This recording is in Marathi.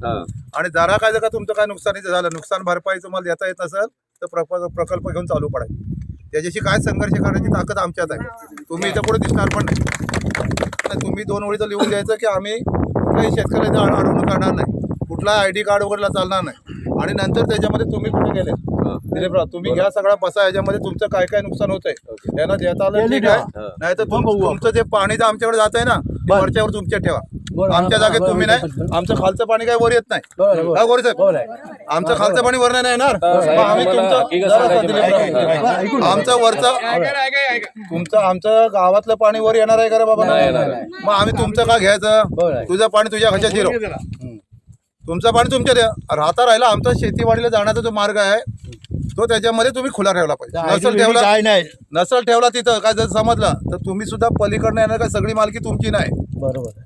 आणि जरा काय जर का तुमचं काय नुकसानीचं झालं नुकसान भरपाई तुम्हाला देता येत नसेल तर प्रकल्प प्रकल्प घेऊन चालू पडायचं त्याच्याशी काय संघर्ष करण्याची ताकद आमच्यात आहे. तुम्ही इथं पुढे दिसणार पण नाही. तुम्ही दोन ओळीचं लिहून द्यायचं की आम्ही कुठल्याही शेतकऱ्याचं अड- अडवणूक करणार नाही. कुठला आय डी कार्ड वगैरे चालणार नाही. आणि नंतर त्याच्यामध्ये तुम्ही कुठे गेले. दिलीपराव तुम्ही घ्या सगळा बसा याच्यामध्ये तुमचं काय काय नुकसान होतंय. ओके. त्यांना देता आलं ठीक. आहे. नाही तर तुमचं जे पाणी जे आमच्याकडे जात आहे ना वरच्यावर तुमच्या ठेवा. आमच्या जागेत तुम्ही नाही. आमचं खालचं पाणी काय वर येत नाही. गोरे साहेब. आमचं खालचं पाणी वर नाही येणार? आम्ही तुमचं जरा. आमचं वरचं तुमचं आमचं गावातलं पाणी वर येणार आहे का रे बाबा. मग आम्ही तुमचं का घ्यायचं. तुझं पाणी तुझ्या घशात हं. तुमचं पाणी तुमच्या द्या. राहता राहिला आमचा शेतीवाडीला जाण्याचा जो मार्ग आहे तो त्याच्यामध्ये तुम्ही खुला ठेवला पाहिजे. नसल ठेवला काय नाही. नसल ठेवला तिथं काय जर समजलं तर तुम्ही सुद्धा पलीकडनं येणार का? सगळी मालकी तुमची नाही. बरोबर.